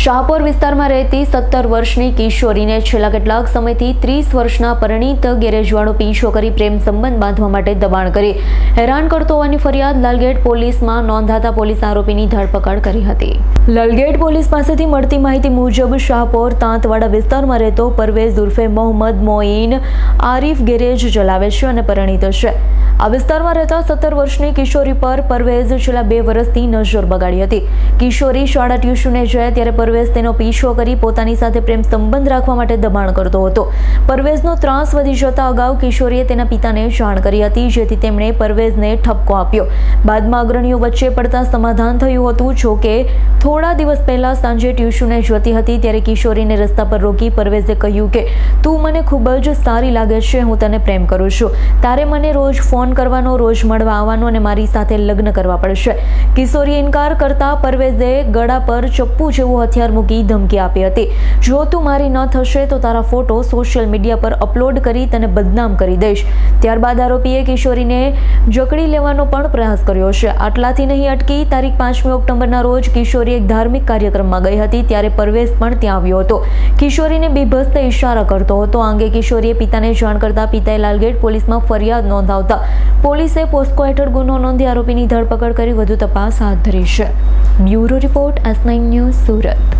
શાહપુર વિસ્તારમાં રહેતી સત્તર વર્ષની કિશોરીને છેલ્લા કેટલાક સમયથી ત્રીસ વર્ષના પરિણીત ગેરેજવાળો પીછો કરી પ્રેમ સંબંધ બાંધવા માટે દબાણ કરી હેરાન કરતો હોવાની ફરિયાદ લાલગેટ પોલીસમાં નોંધાતા પોલીસ આરોપીની ધરપકડ કરી હતી. લાલગેટ પોલીસ પાસેથી મળતી માહિતી મુજબ શાહપુર તાંતવાડા વિસ્તારમાં રહેતો પરવેઝ ઉર્ફે મોહમ્મદ મોઈન આરીફ ગેરેજ ચલાવે છે અને પરિણીત છે. આ વિસ્તારમાં રહેતા સત્તર વર્ષની કિશોરી પર પરવેઝ છેલ્લા બે વર્ષથી નજર બગાડી હતી. કિશોરી શાળા ટ્યુશને જાય ત્યારે પરવેઝ તેનો પીછો કરી પોતાની સાથે પ્રેમ સંબંધ રાખવા માટે દબાણ કરતો હતો. પરવેઝનો ત્રાસ વધી જતા અગાઉ કિશોરીએ તેના પિતાને જાણ કરી હતી, જેથી તેમણે પરવેઝને ઠપકો આપ્યો. બાદમાં અગ્રણીઓ વચ્ચે પડતા સમાધાન થયું હતું, જો કે થોડા દિવસ પહેલાં સાંજે ટ્યુશને જતી હતી, ત્યારે કિશોરીને રસ્તા પર રોકી પરવેઝે કહ્યું કે, તું મને ખૂબ જ સારી લાગે છે, હું તને પ્રેમ કરું છું. તારે મને રોજ ફોન કરવાનો, રોજ મળવા આવવાનો અને મારી સાથે લગ્ન કરવા પડશે. કિશોરી ઇનકાર કરતા પરવેઝે ગળા પર ચપ્પુ જેવું હથિયાર મૂકી ધમકી આપી હતી. જો તું મારી ન થશે તો તારા ફોટો સોશિયલ મીડિયા પર અપલોડ કરી તને બદનામ કરી દઈશ. ત્યારબાદ આરોપીએ કિશોરીને જકડી લેવાનો પણ પ્રયાસ કર્યો છે. આટલાથી નહીં અટકી, તારીખ પાંચમી ઓક્ટોબરના રોજ કિશોરી એક ધાર્મિક કાર્યક્રમમાં ગઈ હતી, ત્યારે પરવેશ પણ ત્યાં આવ્યો હતો. કિશોરીને બીભત્સ ઇશારા કરતો હતો. આ અંગે કિશોરીએ પિતાને જાણ કરતા પિતાએ લાલગેટ પોલીસમાં ફરિયાદ નોંધાવતા પોલીસે પોસ્કો હેઠળ ગુનો નોંધી આરોપીની ધરપકડ કરી વધુ તપાસ હાથ ધરી છે. Bureau report S news Surat.